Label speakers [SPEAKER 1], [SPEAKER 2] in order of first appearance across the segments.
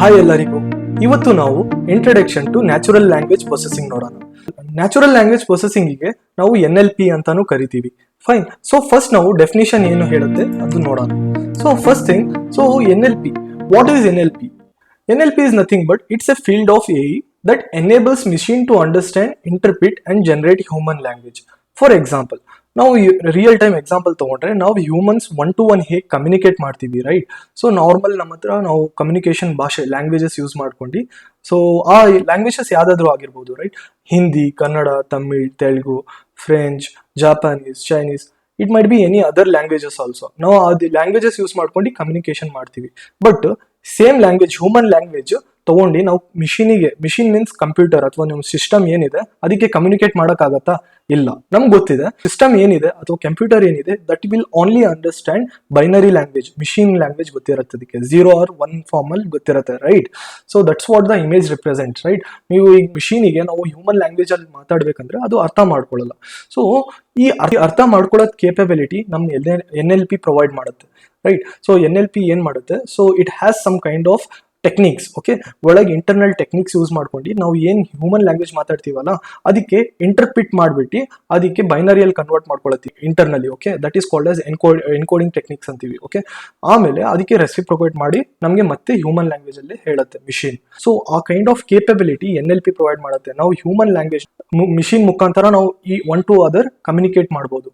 [SPEAKER 1] Hi ಎಲ್ಲರಿಗೂ. ಇವತ್ತು ನಾವು introduction to natural language processing ನೋಡೋಣ. ನ್ಯಾಚುರಲ್ ಲ್ಯಾಂಗ್ವೇಜ್ ಪ್ರೊಸೆಸಿಂಗಿಗೆ ನಾವು ಎನ್ ಎಲ್ ಪಿ ಅಂತಾನು ಕರಿತೀವಿ. ಫೈನ್ ಸೊ ಫಸ್ಟ್ ನಾವು ಡೆಫಿನೇಷನ್ ಏನು ಹೇಳುತ್ತೆ ಅದು ನೋಡೋಣ. So first thing so N L P what is N L P N L P is nothing but it's a field of a that enables machine to understand interpret and generate human language for example ನಾವು real time example ತಗೊಂಡ್ರೆ ನಾವು humans one to one ಹೇಗೆ communicate ಮಾಡ್ತೀವಿ right so normal ನಮ್ಮ ಹತ್ರ ನಾವು communication ಭಾಷೆ languages use ಮಾಡ್ಕೊಂಡು. ಸೊ ಆ ಲ್ಯಾಂಗ್ವೇಜಸ್ ಯಾವ್ದಾದ್ರು ಆಗಿರ್ಬೋದು right Hindi, Kannada, Tamil, Telugu French Japanese Chinese it might be any other languages also ನಾವು ಅದು ಲ್ಯಾಂಗ್ವೇಜಸ್ ಯೂಸ್ ಮಾಡ್ಕೊಂಡು ಕಮ್ಯುನಿಕೇಶನ್ ಮಾಡ್ತೀವಿ. But same language human language ತಗೊಂಡು ನಾವು ಮಿಷಿನಿಗೆ, ಮಿಷಿನ್ ಮೀನ್ಸ್ ಕಂಪ್ಯೂಟರ್ ಅಥವಾ ನಿಮ್ಮ ಸಿಸ್ಟಮ್ ಏನಿದೆ, ಅದಕ್ಕೆ ಕಮ್ಯುನಿಕೇಟ್ ಮಾಡೋಕ್ಕಾಗತ್ತಾ ಇಲ್ಲ. ನಮ್ಗೆ ಗೊತ್ತಿದೆ ಸಿಸ್ಟಮ್ ಏನಿದೆ ಅಥವಾ ಕಂಪ್ಯೂಟರ್ ಏನಿದೆ that will only understand binary language machine language ಗೊತ್ತಿರುತ್ತೆ ಅದಕ್ಕೆ. ಝೀರೋ ಆರ್ ಒನ್ ಫಾರ್ಮ್ ಅಲ್ಲಿ ಗೊತ್ತಿರುತ್ತೆ right so that's what the image represent right ನೀವು ಈ ಮಿಷಿನಿಗೆ ನಾವು ಹ್ಯೂಮನ್ ಲ್ಯಾಂಗ್ವೇಜ್ ಅಲ್ಲಿ ಮಾತಾಡ್ಬೇಕಂದ್ರೆ ಅದು ಅರ್ಥ ಮಾಡ್ಕೊಳ್ಳಲ್ಲ. ಸೊ ಈ ಅರ್- ಅರ್ಥ ಮಾಡ್ಕೊಳ್ಳೋದ್ ಕೇಪಬಿಲಿಟಿ ನಮ್ ಎನ್ ಎಲ್ ಪಿ ಪ್ರೊವೈಡ್ ಮಾಡುತ್ತೆ right so N L P ಏನ್ ಮಾಡುತ್ತೆ? So it has some kind of techniques okay ಒಳಗೆ ಇಂಟರ್ನಲ್ ಟೆಕ್ನಿಕ್ಸ್ ಯೂಸ್ ಮಾಡ್ಕೊಂಡು ನಾವು ಏನು ಹ್ಯೂಮನ್ ಲ್ಯಾಂಗ್ವೇಜ್ ಮಾತಾಡ್ತೀವಲ್ಲ, ಅದಕ್ಕೆ ಇಂಟರ್ಪ್ರಿಟ್ ಮಾಡಿಬಿಟ್ಟು ಅದಕ್ಕೆ ಬೈನರಿಯಲ್ ಕನ್ವರ್ಟ್ ಮಾಡ್ಕೊಳ್ತೀವಿ internally okay that is called as encode encoding techniques ಅಂತೀವಿ ಓಕೆ ಆಮೇಲೆ ಅದಕ್ಕೆ ರೆಸಿಪ್ರೊಕೇಟ್ ಮಾಡಿ ನಮಗೆ ಮತ್ತೆ ಹ್ಯೂಮನ್ ಲ್ಯಾಂಗ್ವೇಜ್ ಅಲ್ಲಿ ಹೇಳುತ್ತೆ ಮಿಷಿನ್ ಸೊ ಆ kind of capability N L P provide ಮಾಡುತ್ತೆ. ನಾವು ಹ್ಯೂಮನ್ ಲ್ಯಾಂಗ್ವೇಜ್ ಮಿಷಿನ್ ಮುಖಾಂತರ ನಾವು ಈ ಒನ್ ಟು ಅದರ್ ಕಮ್ಯುನಿಕೇಟ್ ಮಾಡ್ಬೋದು.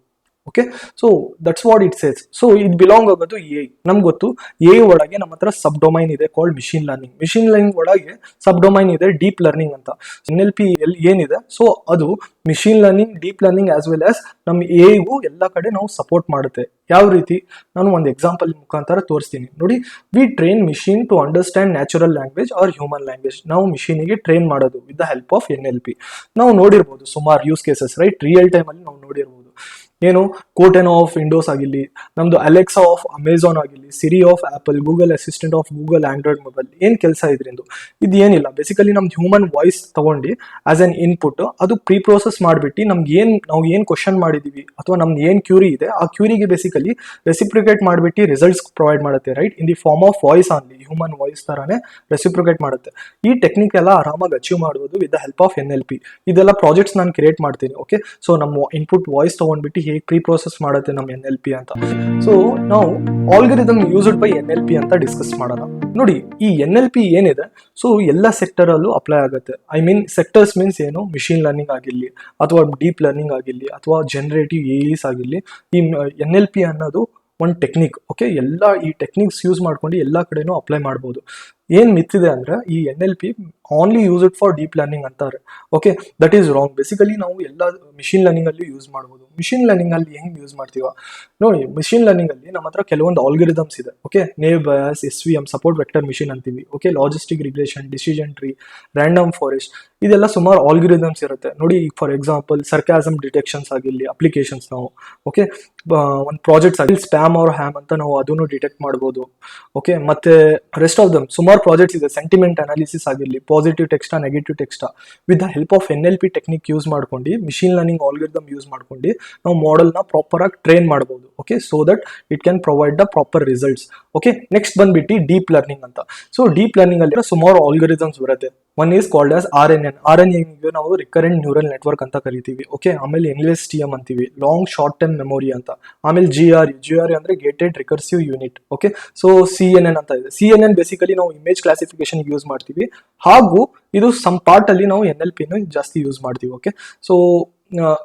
[SPEAKER 1] Okay so that's what it says so ಇದು ಬಿಲಾಂಗ್ ಆಗೋದು ಎ ನಮ್ಗೆ ಗೊತ್ತು ಎ ಒಳಗೆ ನಮ್ಮ ಹತ್ರ ಸಬ್ ಡೊಮೈನ್ ಇದೆ called machine learning machine learning ಒಳಗೆ ಸಬ್ ಡೊಮೈನ್ ಇದೆ ಡೀಪ್ ಲರ್ನಿಂಗ್ ಅಂತ. ಎನ್ ಎಲ್ ಪಿ ಎಲ್ ಏನಿದೆ? ಸೊ ಅದು machine learning deep learning as well as ನಮ್ಮ ಎಗೂ ಎಲ್ಲ ಕಡೆ ನಾವು ಸಪೋರ್ಟ್ ಮಾಡುತ್ತೆ. ಯಾವ ರೀತಿ? ನಾನು ಒಂದು ಎಕ್ಸಾಂಪಲ್ ಮುಖಾಂತರ ತೋರಿಸ್ತೀನಿ. ನೋಡಿ we train machine to understand natural language or human language ನಾವು ಮಿಷಿನಿಗೆ ಟ್ರೈನ್ ಮಾಡೋದು with the help of N L P ನಾವು ನೋಡಿರ್ಬೋದು ಸುಮಾರು ಯೂಸ್ ಕೇಸಸ್ ರೈಟ್ ರಿಯಲ್ ಟೈಮಲ್ಲಿ ನಾವು ನೋಡಿರ್ಬೋದು. ಏನು? ಕೋಟೆನ್ ಆಫ್ ವಿಂಡೋಸ್ ಆಗಿರಲಿ, ನಮ್ದು ಅಲೆಕ್ಸಾ ಆಫ್ ಅಮೆಝಾನ್ ಆಗಿರಲಿ, Siri of Apple, Google assistant of Google Android mobile, ಏನು ಕೆಲಸ ಇದ್ರಿಂದ ಇದು? ಏನಿಲ್ಲ ಬೇಸಿಕಲಿ ನಮ್ದು ಹ್ಯೂಮನ್ ವಾಯ್ಸ್ ತಗೊಂಡು ಆಸ್ ಎನ್ ಇನ್ಪುಟ್ ಅದು ಪ್ರೀ ಪ್ರೋಸೆಸ್ ಮಾಡಿಬಿಟ್ಟು ನಮ್ಗೆ ಏನು, ನಾವು ಏನು ಕ್ವಶನ್ ಮಾಡಿದೀವಿ ಅಥವಾ ನಮ್ದು ಏನು ಕ್ಯೂರಿ ಇದೆ, ಆ ಕ್ಯೂರಿಗೆ ಬೇಸಿಕಲಿ ರೆಸಿಪ್ರಿಕೇಟ್ ಮಾಡಿಬಿಟ್ಟು ರಿಸಲ್ಟ್ಸ್ ಪ್ರೊವೈಡ್ ಮಾಡುತ್ತೆ right in the form of voice only human voice ತರಾನೇ ರೆಸಿಪ್ರಿಕೇಟ್ ಮಾಡುತ್ತೆ. ಈ ಟೆಕ್ನಿಕ್ ಎಲ್ಲ ಆರಾಮಾಗಿ ಅಚೀವ್ ಮಾಡ್ಬೋದು with the help of N L P ಇದೆಲ್ಲ ಪ್ರಾಜೆಕ್ಟ್ಸ್ ನಾನು ಕ್ರಿಯೇಟ್ ಮಾಡ್ತೀನಿ ಓಕೆ ಸೊ ನಮ್ಮ ಇನ್ಪುಟ್ ವಾಯ್ಸ್ ತಗೊಂಡ್ಬಿಟ್ಟು ಹೇಗೆ ಪ್ರೀ ಪ್ರೋಸೆಸ್ ಮಾಡುತ್ತೆ ನಮ್ಮ ಎನ್ ಎಲ್ ಪಿ ಅಂತ. ಸೊ ನಾವು algorithm used by N L P ಅಂತ ಡಿಸ್ಕಸ್ ಮಾಡೋಣ. ನೋಡಿ, ಈ ಎನ್ ಎಲ್ ಪಿ ಏನಿದೆ? ಸೊ ಎಲ್ಲ ಸೆಕ್ಟರ್ ಅಲ್ಲೂ ಅಪ್ಲೈ ಆಗುತ್ತೆ. ಐ ಮೀನ್ ಸೆಕ್ಟರ್ಸ್ ಮೀನ್ಸ್ ಏನು? ಮಿಷಿನ್ ಲರ್ನಿಂಗ್ ಆಗಿರಲಿ, ಅಥವಾ ಡೀಪ್ ಲರ್ನಿಂಗ್ ಆಗಿರಲಿ, ಅಥವಾ ಜನರೇಟಿವ್ ಎಸ್ ಆಗಿರಲಿ, ಈ ಎನ್ ಎಲ್ ಪಿ ಅನ್ನೋದು ಒಂದು ಟೆಕ್ನಿಕ್ ಓಕೆ ಎಲ್ಲ ಈ ಟೆಕ್ನಿಕ್ಸ್ ಯೂಸ್ ಮಾಡ್ಕೊಂಡು ಎಲ್ಲ ಕಡೆನೂ ಅಪ್ಲೈ ಮಾಡ್ಬೋದು. ಏನ್ ಮಿತ್ತಿದೆ ಅಂದ್ರೆ ಈ N L P only use it for deep learning ಅಂತಾರೆ. Okay that is wrong basically ನಾವು ಎಲ್ಲ ಮಿಷಿನ್ ಲರ್ನಿಂಗ್ ಅಲ್ಲಿ ಯೂಸ್ ಮಾಡಬಹುದು ಮಿಷಿನ್ ಲರ್ನಿಂಗ್ ಅಲ್ಲಿ ಹೆಂಗ್ ಯೂಸ್ ಮಾಡ್ತೀವ? ನೋಡಿ ಮಿಷಿನ್ ಲರ್ನಿಂಗ್ ಅಲ್ಲಿ ನಮ್ಮ ಹತ್ರ ಕೆಲವೊಂದು ಆಲ್ಗರಿದಮ್ಸ್ ಇದೆ. Okay naive Bayes S V M support vector machine ಅಂತೀವಿ. Okay logistic regression decision tree random forest ಇದೆಲ್ಲ ಸುಮಾರು ಆಲ್ಗರಿದಮ್ಸ್ ಇರುತ್ತೆ. ನೋಡಿ ಫಾರ್ ಎಕ್ಸಾಂಪಲ್ ಸರ್ಕ್ಯಾಸಮ್ ಡಿಟೆಕ್ಷನ್ಸ್ ಆಗಿರಲಿ ಅಪ್ಲಿಕೇಶನ್ಸ್ ನಾವು. ಓಕೆ ಒಂದು ಪ್ರಾಜೆಕ್ಟ್ಸ್ ಆಗಿ ಸ್ಪ್ಯಾಮ್ ಆರ್ ಹ್ಯಾಮ್ ಅಂತ ನಾವು ಅದನ್ನು ಡಿಟೆಕ್ಟ್ ಮಾಡ್ಬೋದು. ಓಕೆ ಮತ್ತೆ ರೆಸ್ಟ್ ಆಫ್ ದಮ್ ಸುಮಾರು ಪ್ರಾಜೆಕ್ಟ್ಸ್ ಇದೆ. ಸೆಂಟಿಮೆಂಟ್ ಅನಾಲಿಸಿಸ್ ಆಗಿರಲಿ ಪಾಸಿಟಿವ್ ಟೆಕ್ಸ್ಟಾ negative ಟೆಕ್ಸ್ಟಾ with the help of N L P technique use ಮಾಡ್ಕೊಂಡು ಮಿಷಿನ್ ಲರ್ನಿಂಗ್ ಆಲ್ಗರಿದಮ್ ಯೂಸ್ ಮಾಡ್ಕೊಂಡು, ನಾವು ಮಾಡೆಲ್ನ ಪ್ರಾಪರ್ ಆಗಿ ಟ್ರೈನ್ ಮಾಡ್ಬೋದು. Okay so that it can provide the proper results okay next ಬಂದ್ಬಿಟ್ಟು ಡೀಪ್ ಲರ್ನಿಂಗ್ ಅಂತ. ಸೊ ಡೀಪ್ ಲರ್ನಿಂಗ್ ಅಲ್ಲಿ ಸುಮಾರು ಆಲ್ಗರಿದಮ್ಸ್ ಬರುತ್ತೆ. One is called as R N N R N N ನಾವು ರಿಕರೆಂಟ್ ನ್ಯೂರಲ್ ನೆಟ್ವರ್ಕ್ ಅಂತ ಕರಿತೀವಿ. Okay ಆಮೇಲೆ English T M ಅಂತೀವಿ. ಲಾಂಗ್ ಶಾರ್ಟ್ ಟರ್ಮ್ ಮೆಮೊರಿ ಅಂತ. ಆಮೇಲೆ ಜಿ ಆರ್ ಜಿ ಆರ್ ಅಂದ್ರೆ gated recursive unit okay so C N N ಅಂತ ಇದೆ. ಸಿ ಎನ್ ಎನ್ ಬೇಸಿಕಲಿ ನಾವು ಇಮೇಜ್ ಕ್ಲಾಸಿಫಿಕೇಶನ್ ಯೂಸ್ ಮಾಡ್ತೀವಿ. ಹಾಗೂ ಇದು ಸಮ್ ಪಾರ್ಟ್ ಅಲ್ಲಿ ನಾವು ಎನ್ ಎಲ್ ಪಿನ ಜಾಸ್ತಿ ಯೂಸ್ ಮಾಡ್ತೀವಿ. ಓಕೆ ಸೊ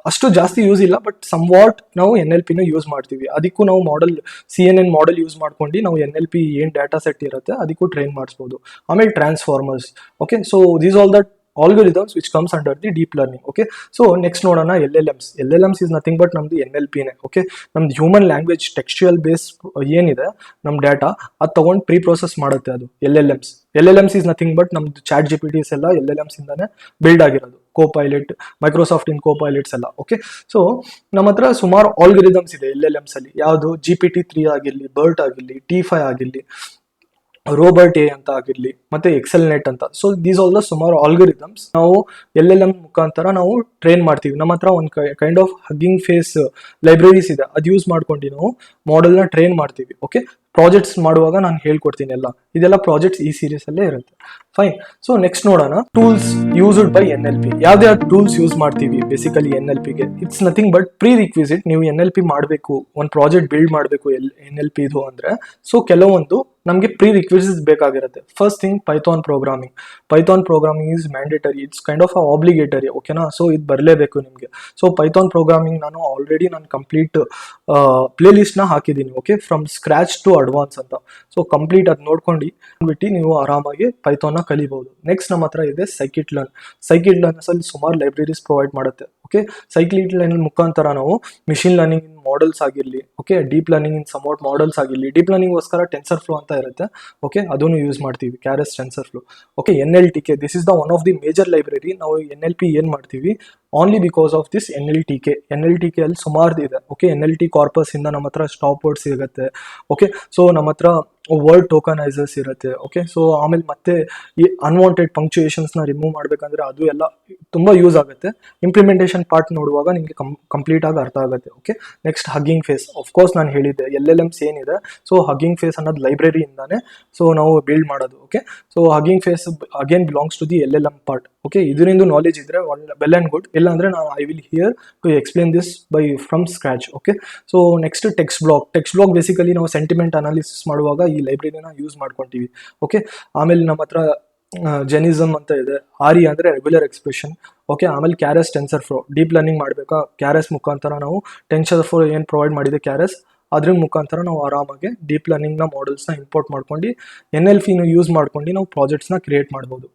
[SPEAKER 1] ಅಷ್ಟು ಜಾಸ್ತಿ ಯೂಸ್ ಇಲ್ಲ ಬಟ್ ಸಮ್ ವಾಟ್ ನಾವು ಎನ್ ಎಲ್ ಪಿನ ಯೂಸ್ ಮಾಡ್ತೀವಿ. ಅದಕ್ಕೂ ನಾವು model C N N model use ಮಾಡ್ಕೊಂಡು ನಾವು ಎನ್ ಎಲ್ ಪಿ ಏನು ಡಾಟಾ ಸೆಟ್ ಇರುತ್ತೆ ಅದಕ್ಕೂ ಟ್ರೈನ್ ಮಾಡಿಸ್ಬೋದು. ಆಮೇಲೆ transformers okay so these all that algorithms which comes under the deep learning okay so next ನೋಡೋಣ L L Ms L L Ms is nothing but ನಮ್ದು N L ಪಿನೇ okay ನಮ್ದು human language textual base ಏನಿದೆ ನಮ್ಮ data ಅದು ತಗೊಂಡು preprocess ಮಾಡುತ್ತೆ ಅದು L L Ms L L Ms is nothing but ನಮ್ದು ಚಾಟ್ ಜಿ ಪಿ ಟಿಸ್ ಎಲ್ಲ ಎಲ್ ಎಲ್ ಎಮ್ಸ್ ಇಂದಾನೆ ಬಿಲ್ಡ್ ಆಗಿರೋದು. Co pilot Microsoft in copilots ಎಲ್ಲ ಓಕೆ ಸೊ ನಮ್ಮ ಹತ್ರ ಸುಮಾರು ಆಲ್ಗರಿದಮ್ಸ್ ಇದೆ ಎಲ್ ಎಲ್ ಎಮ್ಸ್ ಅಲ್ಲಿ. ಯಾವುದು? ಜಿ ಪಿ ಟಿ ತ್ರೀ ಆಗಿರಲಿ ಬರ್ಟ್ ಆಗಿರಲಿ ಟಿ ಫೈ ಆಗಿರಲಿ ರೋಬರ್ಟ್ ಎ ಅಂತ ಆಗಿರ್ಲಿ, ಮತ್ತೆ ಎಕ್ಸೆಲ್ ನೆಟ್ ಅಂತ. ಸೊ ದೀಸ್ ಆಲ್ ದ ಸುಮಾರು ಆಲ್ಗರಿದಮ್ಸ್ ನಾವು ಎಲ್ ಎಲ್ ಎಂ ಮುಖಾಂತರ ನಾವು ಟ್ರೈನ್ ಮಾಡ್ತೀವಿ. ನಮ್ಮ ಹತ್ರ ಒಂದು kind of Hugging Face libraries ಇದೆ. ಅದು ಯೂಸ್ ಮಾಡ್ಕೊಂಡು ನಾವು ಮಾಡೆಲ್ನ ಟ್ರೈನ್ ಮಾಡ್ತೀವಿ ಓಕೆ ಪ್ರಾಜೆಕ್ಟ್ಸ್ ಮಾಡುವಾಗ ನಾನು ಹೇಳ್ಕೊಡ್ತೀನಿ ಎಲ್ಲ. ಇದೆಲ್ಲ ಪ್ರಾಜೆಕ್ಟ್ಸ್ ಈ ಸೀರೀಸ್ ಅಲ್ಲೇ ಇರುತ್ತೆ. ಫೈನ್ ಸೊ ನೆಕ್ಸ್ಟ್ ನೋಡೋಣ. Tools used by N L P ಯಾವ್ದು ಟೂಲ್ಸ್ ಯೂಸ್ ಮಾಡ್ತೀವಿ. ಬೇಸಿಕಲಿ ಎನ್ ಎಲ್ ಪಿಗೆ it's nothing but prerequisite ನೀವು ಎನ್ ಎಲ್ ಪಿ ಮಾಡಬೇಕು. ಒಂದು ಪ್ರಾಜೆಕ್ಟ್ ಬಿಲ್ಡ್ ಮಾಡಬೇಕು. ಎಲ್ ಎನ್ ಎಲ್ ಪಿದು ಅಂದ್ರೆ. ಸೊ ಕೆಲವೊಂದು ನಮಗೆ ಪ್ರೀ ರಿಕ್ವಿಸಿಟ್ಸ್ ಬೇಕಾಗಿರುತ್ತೆ first thing Python programming Python programming is mandatory it's kind of obligatory ಓಕೆನಾ ಸೊ ಇದು ಬರಲೇಬೇಕು ನಿಮಗೆ. ಸೊ ಪೈಥಾನ್ ಪ್ರೋಗ್ರಾಮಿಂಗ್ ನಾನು ಆಲ್ರೆಡಿ ನಾನು ಕಂಪ್ಲೀಟ್ ಪ್ಲೇ ಲಿಸ್ಟ್ನ ಹಾಕಿದ್ದೀನಿ okay from scratch to advance ಅಂತ. ಸೊ ಕಂಪ್ಲೀಟ್ ಅದು ನೋಡ್ಕೊಂಡು ಬಿಟ್ಟು ನೀವು ಆರಾಮಾಗಿ ಪೈಥಾನ್ನ ಕಲಿಬಹುದು ನೆಕ್ಸ್ಟ್ ನಮ್ಮ ಹತ್ರ ಇದೆ ಸೈಕಿಟ್ ಲರ್ನ್ ಸೈಕಿಟ್ ಲರ್ನ್ಸ್ ಅಲ್ಲಿ ಸುಮಾರು ಲೈಬ್ರರೀಸ್ ಪ್ರೊವೈಡ್ ಮಾಡುತ್ತೆ ಓಕೆ ಸೈಕ್ಲಿಟ್ ಲರ್ನ್ ಮುಖಾಂತರ ನಾವು ಮಿಷಿನ್ ಲರ್ನಿಂಗ್ ಇನ್ ಮಾಡೆಲ್ಸ್ ಆಗಿರಲಿ ಓಕೆ ಡೀಪ್ ಲರ್ನಿಂಗ್ ಇನ್ ಸಮೌಟ್ ಮಾಡೆಲ್ಸ್ ಆಗಿರಲಿ. ಡೀಪ್ ಲರ್ನಿಂಗ್ಗೋಸ್ಕರ ಟೆನ್ಸರ್ ಫ್ಲೋ ಇರುತ್ತೆ. ಓಕೆ ಅದನ್ನು ಯೂಸ್ ಮಾಡ್ತೀವಿ. Keras TensorFlow okay N L T K this is the one of the major library ನಾವು ಎನ್ ಎಲ್ ಪಿ ಏನು ಮಾಡ್ತೀವಿ? Only because of this N L T K N L T K ಅಲ್ಲಿ ಸುಮಾರು ಇದೆ okay N L T corpus ಇಂದ ನಮ್ಮ ಹತ್ರ stop word ಸಿಗುತ್ತೆ. ಓಕೆ ಸೊ ನಮ್ಮ ಹತ್ರ ವರ್ಡ್ ಟೋಕನೈಸರ್ಸ್ ಇರುತ್ತೆ ಓಕೆ ಸೊ ಆಮೇಲೆ ಮತ್ತೆ ಈ ಅನ್ವಾಂಟೆಡ್ ಪಂಕ್ಚುಯೇಷನ್ಸ್ನ ರಿಮೂವ್ ಮಾಡಬೇಕಂದ್ರೆ ಅದು ಎಲ್ಲ ತುಂಬ ಯೂಸ್ ಆಗುತ್ತೆ. ಇಂಪ್ಲಿಮೆಂಟೇಷನ್ ಪಾರ್ಟ್ ನೋಡುವಾಗ ನಿಮಗೆ ಕಂ ಕಂಪ್ಲೀಟ್ ಆಗಿ ಅರ್ಥ ಆಗುತ್ತೆ okay next Hugging Face course ನಾನು ಹೇಳಿದ್ದೆ ಎಲ್ ಎಲ್ ಎಮ್ಸ್ ಏನಿದೆ ಸೊ ಹಗ್ಗಿಂಗ್ ಫೇಸ್ ಅನ್ನೋದು ಲೈಬ್ರರಿಯಿಂದಾನೆ ಸೊ ನಾವು ಬಿಲ್ಡ್ ಮಾಡೋದು okay so Hugging Face again belongs to the L L M part okay ಇದರಿಂದ ನಾಲೆಜ್ ಇದ್ರೆ ವೆಲ್ ಆ್ಯಂಡ್ ಗುಡ್ ಇಲ್ಲ ಅಂದ್ರೆ ನಾನು I will here to explain this by from scratch okay so next text block text block basically ನಾವು sentiment analysis ಮಾಡುವಾಗ ಈ ಲೈಬ್ರರಿನ use ಮಾಡ್ಕೊತೀವಿ okay ಆಮೇಲೆ ನಮ್ಮ ಹತ್ರ ಜೆನಿಸಮ್ ಅಂತ ಇದೆ. ಆರಿ ಅಂದರೆ ರೆಗ್ಯುಲರ್ ಎಕ್ಸ್ಪ್ರೆಷನ್ ಓಕೆ ಆಮೇಲೆ Keras TensorFlow deep learning ಮಾಡಬೇಕಾ? ಕ್ಯಾರೆಸ್ ಮುಖಾಂತರ ನಾವು ಟೆನ್ಸರ್ ಫೋರ್ ಏನು ಪ್ರೊವೈಡ್ ಮಾಡಿದೆ ಕ್ಯಾರೆಸ್ ಅದ್ರ ಮುಖಾಂತರ ನಾವು ಆರಾಮಾಗಿ ಡೀಪ್ ಲರ್ನಿಂಗ್ನ ಮಾಡೆಲ್ಸ್ನ ಇಂಪೋರ್ಟ್ ಮಾಡ್ಕೊಂಡು ಎನ್ ಎಲ್ ಫಿನ ಯೂಸ್ ಮಾಡ್ಕೊಂಡು ನಾವು ಪ್ರಾಜೆಕ್ಟ್ಸ್ನ ಕ್ರಿಯೇಟ್ ಮಾಡ್ಬೋದು.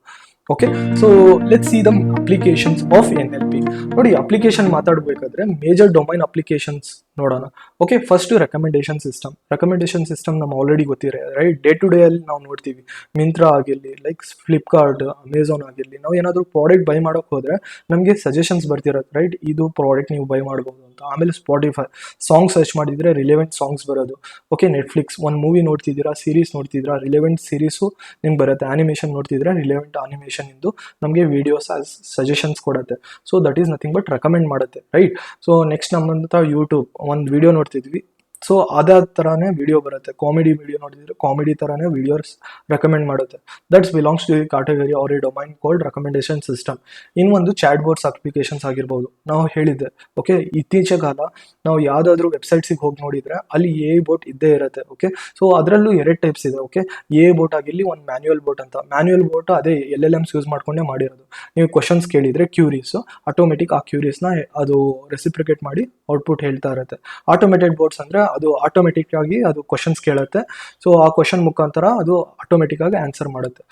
[SPEAKER 1] Okay so let see the applications of N L P ನೋಡಿ ಅಪ್ಲಿಕೇಶನ್ ಮಾತಾಡಬೇಕಾದ್ರೆ ಮೇಜರ್ ಡೊಮೈನ್ ಅಪ್ಲಿಕೇಶನ್ಸ್ ನೋಡೋಣ. Okay first recommendation system recommendation system ನಮ್ಮ ಆಲ್ರೆಡಿ ಗೊತ್ತಿದೆ ರೈಟ್ ಡೇ ಟು ಡೇ ಅಲ್ಲಿ ನಾವು ನೋಡ್ತೀವಿ. ಮಿಂತ್ರಾ ಆಗಿರಲಿ ಲೈಕ್ ಫ್ಲಿಪ್ಕಾರ್ಟ್ ಅಮೆಝಾನ್ ಆಗಿರಲಿ, ನಾವು ಏನಾದರೂ ಪ್ರಾಡಕ್ಟ್ ಬೈ ಮಾಡೋಕೆ ಹೋದರೆ ನಮಗೆ ಸಜೆಷನ್ಸ್ ಬರ್ತಿರತ್ತೆ ರೈಟ್ ಇದು ಪ್ರಾಡಕ್ಟ್ ನೀವು ಬೈ ಮಾಡ್ಬೋದು ಅಂತ. ಆಮೇಲೆ ಸ್ಪಾಟಿಫೈ ಸಾಂಗ್ ಸರ್ಚ್ ಮಾಡಿದರೆ ರಿಲೆವೆಂಟ್ ಸಾಂಗ್ಸ್ ಬರೋದು. ಓಕೆ ನೆಟ್ಫ್ಲಿಕ್ಸ್ ಒಂದು ಮೂವಿ ನೋಡ್ತಿದ್ದೀರಾ ಸೀರೀಸ್ ನೋಡ್ತಿದ್ದೀರಾ ರಿಲೆವೆಂಟ್ ಸೀರೀಸು ನಿಮ್ಗೆ ಬರುತ್ತೆ. ಆನಿಮೇಷನ್ ನೋಡ್ತಿದ್ರೆ ರಿಲೆವೆಂಟ್ ಆನಿಮೇಷನ್ ಇಂದು ನಮಗೆ ವಿಡಿಯೋಸ್ ಸಜೆಷನ್ಸ್ ಕೊಡುತ್ತೆ. So that is nothing but recommend ಮಾಡುತ್ತೆ ರೈಟ್ ಸೊ ನೆಕ್ಸ್ಟ್ ನಮ್ಮಂಥ ಯೂಟ್ಯೂಬ್ ಒಂದು ವಿಡಿಯೋ ನೋಡ್ತಿದ್ವಿ. ಸೊ ಅದಾದ ಥರನೇ ವಿಡಿಯೋ ಬರುತ್ತೆ. ಕಾಮಿಡಿ ವಿಡಿಯೋ ನೋಡಿದ್ರೆ ಕಾಮಿಡಿ ಥರನೇ ವಿಡಿಯೋಸ್ ರೆಕಮೆಂಡ್ ಮಾಡುತ್ತೆ. ದಟ್ಸ್ ಬಿಲಾಂಗ್ಸ್ ಟು ಈ category or a domain called recommendation system ಇನ್ನೊಂದು ಚಾಟ್ ಬೋರ್ಡ್ಸ್ ಅಪ್ಲಿಕೇಶನ್ಸ್ ಆಗಿರ್ಬೋದು. ನಾವು ಹೇಳಿದ್ದೆ ಓಕೆ ಇತ್ತೀಚೆ ಕಾಲ ನಾವು ಯಾವುದಾದ್ರೂ ವೆಬ್ಸೈಟ್ಸಿಗೆ ಹೋಗಿ ನೋಡಿದ್ರೆ ಅಲ್ಲಿ ಎ ಬೋಟ್ ಇದ್ದೇ ಇರುತ್ತೆ ಓಕೆ ಸೊ ಅದರಲ್ಲೂ ಎರಡು ಟೈಪ್ಸ್ ಇದೆ ಓಕೆ ಎ ಬೋಟ್ ಆಗಿರಲಿ, ಒಂದು ಮ್ಯಾನ್ಯುಯಲ್ ಬೋಟ್ ಅಂತ. ಮ್ಯಾನ್ಯುಯಲ್ ಬೋಟ್ ಅದೇ ಎಲ್ ಎಲ್ ಎಮ್ಸ್ ಯೂಸ್ ಮಾಡ್ಕೊಂಡೇ ಮಾಡಿರೋದು. ನೀವು ಕ್ವಶನ್ಸ್ ಕೇಳಿದರೆ ಕ್ಯೂರೀಸು ಆಟೋಮೆಟಿಕ್ ಆ ಕ್ಯೂರೀಸ್ನ ಅದು ರೆಸಿಪ್ರಿಕೇಟ್ ಮಾಡಿ ಔಟ್ಪುಟ್ ಹೇಳ್ತಾ ಇರುತ್ತೆ. ಆಟೋಮೇಟೆಡ್ ಬೋಟ್ಸ್ ಅಂದರೆ ಅದು ಆಟೋಮೆಟಿಕ್ ಆಗಿ ಅದು ಕ್ವಶನ್ಸ್ ಕೇಳುತ್ತೆ. ಸೊ ಆ ಕ್ವಶನ್ ಮುಖಾಂತರ ಅದು ಆಟೋಮೆಟಿಕ್ ಆಗಿ ಆನ್ಸರ್ ಮಾಡುತ್ತೆ.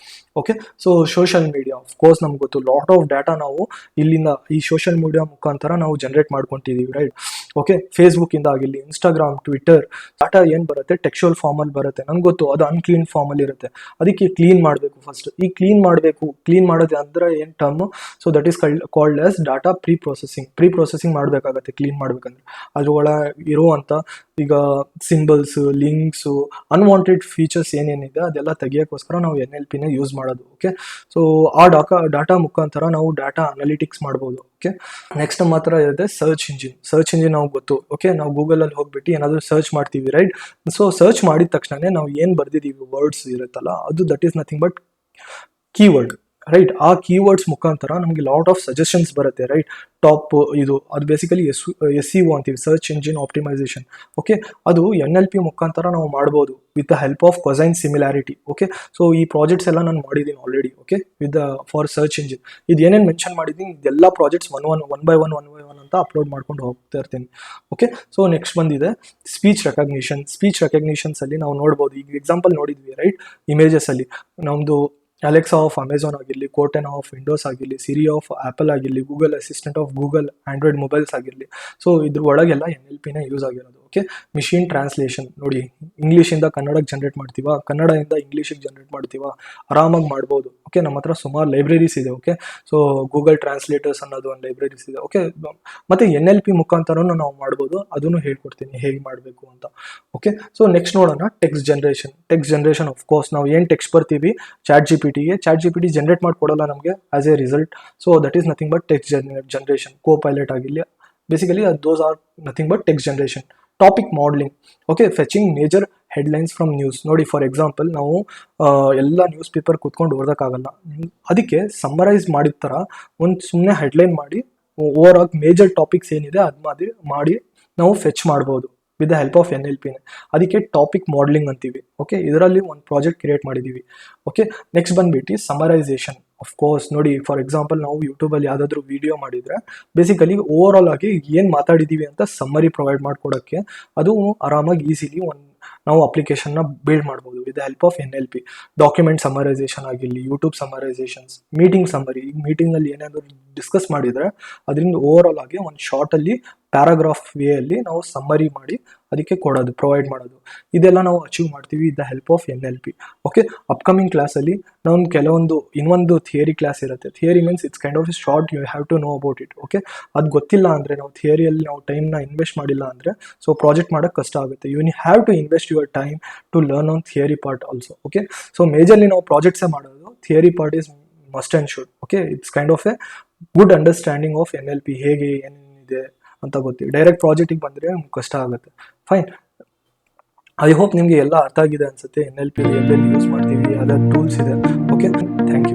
[SPEAKER 1] Okay so social media of course ನಮ್ಗೆ ಗೊತ್ತು. ಲಾಟ್ ಆಫ್ ಡಾಟಾ ನಾವು ಇಲ್ಲಿಂದ ಈ ಸೋಷಿಯಲ್ ಮೀಡಿಯಾ ಮುಖಾಂತರ ನಾವು ಜನರೇಟ್ ಮಾಡ್ಕೊತಿದ್ದೀವಿ ರೈಟ್ ಓಕೆ ಫೇಸ್ಬುಕ್ ಇಂದ ಆಗಿರಲಿ ಇನ್ಸ್ಟಾಗ್ರಾಮ್ ಟ್ವಿಟರ್ ಡಾಟಾ ಏನು ಬರುತ್ತೆ? ಟೆಕ್ಸ್ಚುವಲ್ ಫಾರ್ಮಲ್ಲಿ ಬರುತ್ತೆ. ನಂಗೆ ಗೊತ್ತು. ಅದು ಅನ್ಕ್ಲೀನ್ ಫಾರ್ಮಲ್ಲಿ ಇರುತ್ತೆ. ಅದಕ್ಕೆ ಕ್ಲೀನ್ ಮಾಡಬೇಕು ಫಸ್ಟ್ ಈ ಕ್ಲೀನ್ ಮಾಡಬೇಕು ಕ್ಲೀನ್ ಮಾಡೋದು ಅಂದ್ರೆ ಏನು ಟರ್ಮ್ ಸೊ ದಟ್ ಈಸ್ ಕಲ್ called as data preprocessing preprocessing ಮಾಡಬೇಕಾಗತ್ತೆ ಕ್ಲೀನ್ ಮಾಡಬೇಕಂದ್ರೆ. ಒಳ ಇರುವಂಥ ಈಗ ಸಿಂಬಲ್ಸ್ ಲಿಂಕ್ಸು ಅನ್ವಾಂಟೆಡ್ ಫೀಚರ್ಸ್ ಏನೇನಿದೆ ಅದೆಲ್ಲ ತೆಗಿಯೋಕ್ಕೋಸ್ಕರ ನಾವು ಎನ್ ಎಲ್ ಪಿನ ಯೂಸ್ ಮಾಡೋದು ಓಕೆ ಸೊ ಆ ಡಾಕಾ, ಡಾಟಾ ಮುಖಾಂತರ ನಾವು ಡಾಟಾ ಅನಾಲಿಟಿಕ್ಸ್ ಮಾಡ್ಬೋದು ಓಕೆ ನೆಕ್ಸ್ಟ್ ಮಾತ್ರ ಇರುತ್ತೆ ಸರ್ಚ್ ಇಂಜಿನ್ ಸರ್ಚ್ ಇಂಜಿನ್ ನಾವು ಗೊತ್ತು ಓಕೆ ನಾವು ಗೂಗಲಲ್ಲಿ ಹೋಗ್ಬಿಟ್ಟು ಏನಾದರೂ ಸರ್ಚ್ ಮಾಡ್ತೀವಿ ರೈಟ್ ಸೊ ಸರ್ಚ್ ಮಾಡಿದ ತಕ್ಷಣ ನಾವು ಏನು ಬರ್ದಿದ್ದೀವಿ ವರ್ಡ್ಸ್ ಇರುತ್ತಲ್ಲ, ಅದು that is nothing but keyword right ಆ ಕೀವರ್ಡ್ಸ್ ಮುಖಾಂತರ ನಮಗೆ ಲಾಟ್ ಆಫ್ ಸಜೆಷನ್ಸ್ ಬರುತ್ತೆ ರೈಟ್ ಟಾಪ್ ಇದು, ಅದು basically S S C O ಅಂತೀವಿ ಸರ್ಚ್ ಇಂಜಿನ್ ಆಪ್ಟಿಮೈಸೇಷನ್ ಓಕೆ ಅದು ಎನ್ ಎಲ್ ಪಿ ಮುಖಾಂತರ ನಾವು ಮಾಡ್ಬೋದು with the help of cosine similarity okay so ಈ ಪ್ರಾಜೆಕ್ಟ್ಸ್ ಎಲ್ಲ ನಾನು ಮಾಡಿದ್ದೀನಿ already okay with the for search engine ಇದು ಏನೇನು ಮೆನ್ಷನ್ ಮಾಡಿದ್ದೀನಿ, ಇದೆಲ್ಲ projects one one one by one one by one ಅಂತ ಅಪ್ಲೋಡ್ ಮಾಡ್ಕೊಂಡು ಹೋಗ್ತಾ ಇರ್ತೀನಿ. ಓಕೆ ಸೊ ನೆಕ್ಸ್ಟ್ ಬಂದಿದೆ ಸ್ಪೀಚ್ ರೆಕಗ್ನಿಷನ್ ಸ್ಪೀಚ್ ರೆಕಗ್ನಿಷನ್ಸ್ ಅಲ್ಲಿ ನಾವು ನೋಡ್ಬೋದು. ಈಗ ಎಕ್ಸಾಂಪಲ್ ನೋಡಿದ್ವಿ ರೈಟ್ ಇಮೇಜಸ್ ಅಲ್ಲಿ. ನಮ್ಮದು ಅಲೆಕ್ಸಾ ಆಫ್ ಅಮೆಝಾನ್ ಆಗಿರಲಿ ಕೋಟೆನ್ ಆಫ್ ವಿಂಡೋಸ್ ಆಗಿರಲಿ ಸಿರಿ ಆಫ್ ಆ್ಯಪಲ್ ಆಗಿರಲಿ Google Assistant of Google Android mobiles ಆಗಿರಲಿ. ಸೊ ಇದ್ರ ಒಳಗೆಲ್ಲ ಎನ್ ಎಲ್ ಪಿನ ಯೂಸ್ ಆಗಿರೋದು. ಓಕೆ ಮಿಷಿನ್ ಟ್ರಾನ್ಸ್ಲೇಷನ್ ನೋಡಿ ಇಂಗ್ಲೀಷಿಂದ ಕನ್ನಡಕ್ಕೆ ಜನ್ರೇಟ್ ಮಾಡ್ತೀವ? ಕನ್ನಡದಿಂದ ಇಂಗ್ಲೀಷಿಗೆ ಜನ್ರೇಟ್ ಮಾಡ್ತೀವ? ಆರಾಮಾಗಿ ಮಾಡ್ಬೋದು. ಓಕೆ ನಮ್ಮ ಹತ್ರ ಸುಮಾರು ಲೈಬ್ರರೀಸ್ ಇದೆ ಓಕೆ ಸೊ ಗೂಗಲ್ ಟ್ರಾನ್ಸ್ಲೇಟರ್ಸ್ ಅನ್ನೋದು ಒಂದು ಲೈಬ್ರರೀಸ್ ಇದೆ ಓಕೆ ಮತ್ತು ಎನ್ ಎಲ್ ಪಿ ಮುಖಾಂತರನೂ ನಾವು ಮಾಡ್ಬೋದು. ಅದನ್ನು ಹೇಳ್ಕೊಡ್ತೀನಿ, ಹೇಗೆ ಮಾಡಬೇಕು ಅಂತ ಓಕೆ ಸೊ ನೆಕ್ಸ್ಟ್ ನೋಡೋಣ text generation text generation of course ನಾವು ಏನು ಟೆಕ್ಸ್ಟ್ ಬರ್ತೀವಿ? ಚಾಟ್ ಜಿ ಪಿ ಟಿಗೆ chat G P T generate ಮಾಡಿಕೊಡೋಲ್ಲ ನಮಗೆ as a result so that is nothing but text Jan generation co pilot ಆಗಿರಲಿ basically those are nothing but text generation topic modelling okay fetching major headlines from news ನೋಡಿ for example ನಾವು ಎಲ್ಲ news paper ಕೂತ್ಕೊಂಡು ಓದೋಕ್ಕಾಗಲ್ಲ. ಅದಕ್ಕೆ summarise ಮಾಡಿದ ಥರ ಒಂದು ಸುಮ್ಮನೆ ಹೆಡ್ಲೈನ್ ಮಾಡಿ ಓವರ್ ಆಲ್ ಮೇಜರ್ ಟಾಪಿಕ್ಸ್ ಏನಿದೆ ಅದು ಮಾಡಿ ಮಾಡಿ ನಾವು ಫೆಚ್ ಮಾಡ್ಬೋದು with the help of N L ಪಿನೇ ಅದಕ್ಕೆ ಟಾಪಿಕ್ ಮಾಡಲಿಂಗ್ ಅಂತೀವಿ. ಓಕೆ ಇದರಲ್ಲಿ ಒಂದು ಪ್ರಾಜೆಕ್ಟ್ ಕ್ರಿಯೇಟ್ ಮಾಡಿದ್ದೀವಿ ಓಕೆ ನೆಕ್ಸ್ಟ್ ಬಂದ್ಬಿಟ್ಟು ಸಮರೈಸೇಷನ್ ಆಫ್ ಕೋರ್ಸ್ ನೋಡಿ ಫಾರ್ ಎಕ್ಸಾಂಪಲ್ ನಾವು ಯೂಟ್ಯೂಬಲ್ಲಿ ಯಾವುದಾದ್ರೂ ವಿಡಿಯೋ ಮಾಡಿದರೆ ಬೇಸಿಕಲಿ ಓವರ್ ಆಲ್ ಆಗಿ ಏನು ಮಾತಾಡಿದ್ದೀವಿ ಅಂತ ಸಮ್ಮರಿ ಪ್ರೊವೈಡ್ ಮಾಡ್ಕೊಡೋಕ್ಕೆ ಅದು ಆರಾಮಾಗಿ ಈಸಿಲಿ ಒಂದು ನಾವು ಅಪ್ಲಿಕೇಶನ್ನ ಬಿಲ್ಡ್ ಮಾಡ್ಬೋದು with help of N L P document summarization ಆಗಿರಲಿ ಯೂಟ್ಯೂಬ್ ಸಮರೈಸೇಷನ್ಸ್ ಮೀಟಿಂಗ್ ಸಮ್ಮರಿ ಈಗ ಮೀಟಿಂಗಲ್ಲಿ ಏನಾದರೂ ಡಿಸ್ಕಸ್ ಮಾಡಿದರೆ, ಅದರಿಂದ ಓವರ್ ಆಲ್ ಆಗಿ ಒಂದು ಶಾರ್ಟಲ್ಲಿ ಪ್ಯಾರಾಗ್ರಾಫ್ ವೇಯಲ್ಲಿ ನಾವು ಸಮ್ಮರಿ ಮಾಡಿ ಅದಕ್ಕೆ ಕೊಡೋದು ಪ್ರೊವೈಡ್ ಮಾಡೋದು. ಇದೆಲ್ಲ ನಾವು ಅಚೀವ್ ಮಾಡ್ತೀವಿ with the help of N L P okay upcoming ಕ್ಲಾಸಲ್ಲಿ ನಾವು ಕೆಲವೊಂದು, ಇನ್ನೊಂದು ಥಿಯರಿ ಕ್ಲಾಸ್ ಇರುತ್ತೆ. Theory means it's kind of short you have to know about it okay ಅದು ಗೊತ್ತಿಲ್ಲ ಅಂದರೆ ನಾವು ಥಿಯರಿಯಲ್ಲಿ ನಾವು ಟೈಮ್ನ ಇನ್ವೆಸ್ಟ್ ಮಾಡಿಲ್ಲ ಅಂದರೆ ಸೊ ಪ್ರಾಜೆಕ್ಟ್ ಮಾಡೋಕ್ಕೆ ಕಷ್ಟ ಆಗುತ್ತೆ. You have to invest your time to learn on theory part also okay so majorly ನಾವು ಪ್ರಾಜೆಕ್ಟ್ಸೇ ಮಾಡೋದು theory part is must and should okay it's kind of a good understanding of N L P ಹೇಗೆ ಏನೇನಿದೆ ಅಂತ ಗೊತ್ತಿ direct ಪ್ರಾಜೆಕ್ಟಿಗೆ ಬಂದರೆ ಕಷ್ಟ ಆಗುತ್ತೆ. Fine I hope ನಿಮಗೆ ಎಲ್ಲ ಅರ್ಥ ಆಗಿದೆ ಅನ್ಸುತ್ತೆ. N L P L use ಮಾಡ್ತೀವಿ. ಅದರ ಟೂಲ್ಸ್ ಇದೆ. ಓಕೆ